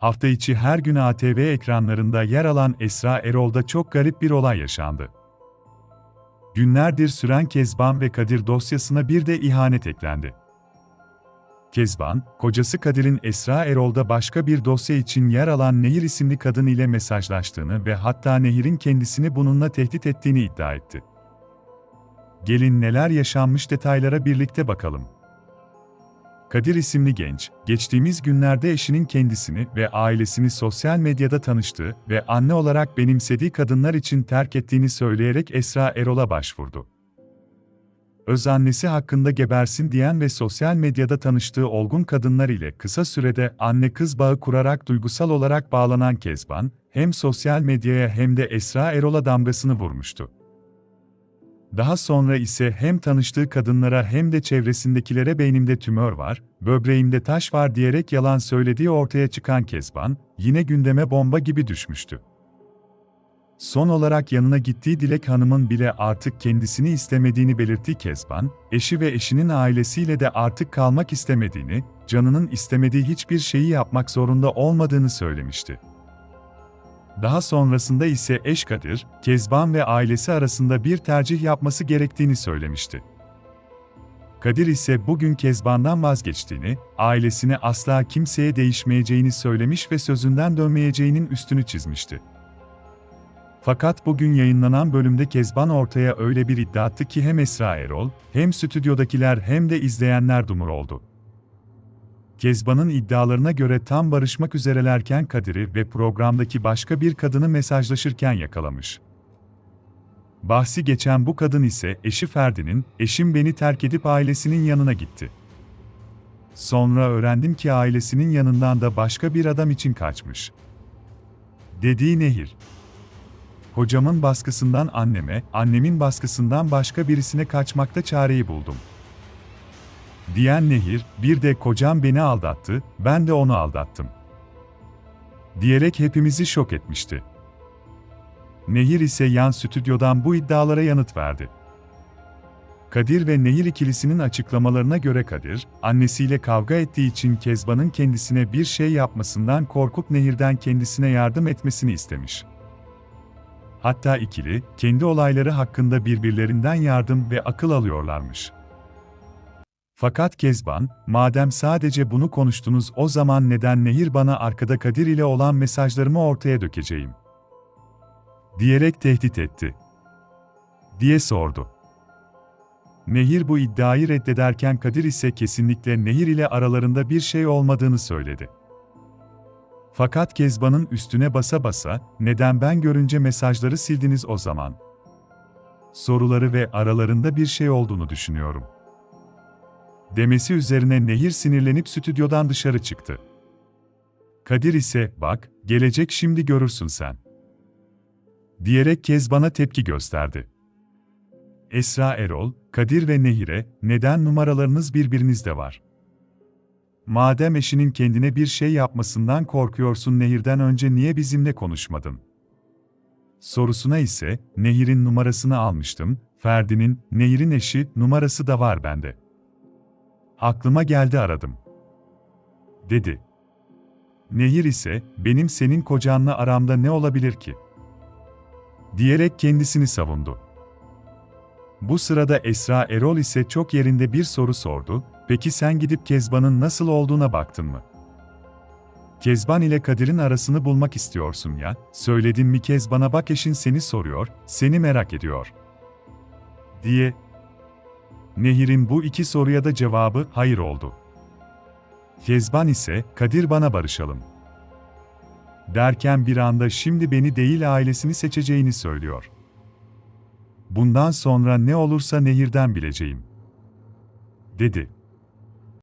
Hafta içi her gün ATV ekranlarında yer alan Esra Erol'da çok garip bir olay yaşandı. Günlerdir süren Kezban ve Kadir dosyasına bir de ihanet eklendi. Kezban, kocası Kadir'in Esra Erol'da başka bir dosya için yer alan Nehir isimli kadın ile mesajlaştığını ve hatta Nehir'in kendisini bununla tehdit ettiğini iddia etti. Gelin neler yaşanmış detaylara birlikte bakalım. Kadir isimli genç, geçtiğimiz günlerde eşinin kendisini ve ailesini sosyal medyada tanıştığı ve anne olarak benimsediği kadınlar için terk ettiğini söyleyerek Esra Erol'a başvurdu. Öz annesi hakkında gebersin diyen ve sosyal medyada tanıştığı olgun kadınlar ile kısa sürede anne-kız bağı kurarak duygusal olarak bağlanan Kezban, hem sosyal medyaya hem de Esra Erol'a damgasını vurmuştu. Daha sonra ise hem tanıştığı kadınlara hem de çevresindekilere beynimde tümör var, böbreğimde taş var diyerek yalan söylediği ortaya çıkan Kezban, yine gündeme bomba gibi düşmüştü. Son olarak yanına gittiği Dilek Hanım'ın bile artık kendisini istemediğini belirttiği Kezban, eşi ve eşinin ailesiyle de artık kalmak istemediğini, canının istemediği hiçbir şeyi yapmak zorunda olmadığını söylemişti. Daha sonrasında ise eş Kadir, Kezban ve ailesi arasında bir tercih yapması gerektiğini söylemişti. Kadir ise bugün Kezban'dan vazgeçtiğini, ailesine asla kimseye değişmeyeceğini söylemiş ve sözünden dönmeyeceğinin üstünü çizmişti. Fakat bugün yayınlanan bölümde Kezban ortaya öyle bir iddia attı ki hem Esra Erol, hem stüdyodakiler hem de izleyenler dumur oldu. Kezban'ın iddialarına göre tam barışmak üzerelerken Kadir'i ve programdaki başka bir kadını mesajlaşırken yakalamış. Bahsi geçen bu kadın ise eşi Ferdi'nin, eşim beni terk edip ailesinin yanına gitti. Sonra öğrendim ki ailesinin yanından da başka bir adam için kaçmış. Dediği Nehir. Hocamın baskısından anneme, annemin baskısından başka birisine kaçmakta çareyi buldum. Diyen Nehir, bir de kocam beni aldattı, ben de onu aldattım. Diyerek hepimizi şok etmişti. Nehir ise yan stüdyodan bu iddialara yanıt verdi. Kadir ve Nehir ikilisinin açıklamalarına göre Kadir, annesiyle kavga ettiği için Kezban'ın kendisine bir şey yapmasından korkup Nehir'den kendisine yardım etmesini istemiş. Hatta ikili, kendi olayları hakkında birbirlerinden yardım ve akıl alıyorlarmış. Fakat Kezban, madem sadece bunu konuştunuz o zaman neden Nehir bana arkada Kadir ile olan mesajlarımı ortaya dökeceğim? Diyerek tehdit etti. Diye sordu. Nehir bu iddiayı reddederken Kadir ise kesinlikle Nehir ile aralarında bir şey olmadığını söyledi. Fakat Kezban'ın üstüne basa basa, neden ben görünce mesajları sildiniz o zaman? Soruları ve aralarında bir şey olduğunu düşünüyorum. Demesi üzerine Nehir sinirlenip stüdyodan dışarı çıktı. Kadir ise, bak, gelecek şimdi görürsün sen. Diyerek Kezban'a tepki gösterdi. Esra Erol, Kadir ve Nehir'e, neden numaralarınız birbirinizde var? Madem eşinin kendine bir şey yapmasından korkuyorsun Nehir'den önce niye bizimle konuşmadın? Sorusuna ise, Nehir'in numarasını almıştım, Ferdi'nin, Nehir'in eşi, numarası da var bende. Aklıma geldi aradım. Dedi. Nehir ise, benim senin kocanla aramda ne olabilir ki? Diyerek kendisini savundu. Bu sırada Esra Erol ise çok yerinde bir soru sordu, peki sen gidip Kezban'ın nasıl olduğuna baktın mı? Kezban ile Kadir'in arasını bulmak istiyorsun ya, söyledin mi Kezban'a bak eşin seni soruyor, seni merak ediyor. Diye. Nehir'in bu iki soruya da cevabı hayır oldu. Kezban ise, Kadir bana barışalım. Derken bir anda şimdi beni değil ailesini seçeceğini söylüyor. Bundan sonra ne olursa Nehir'den bileceğim. Dedi.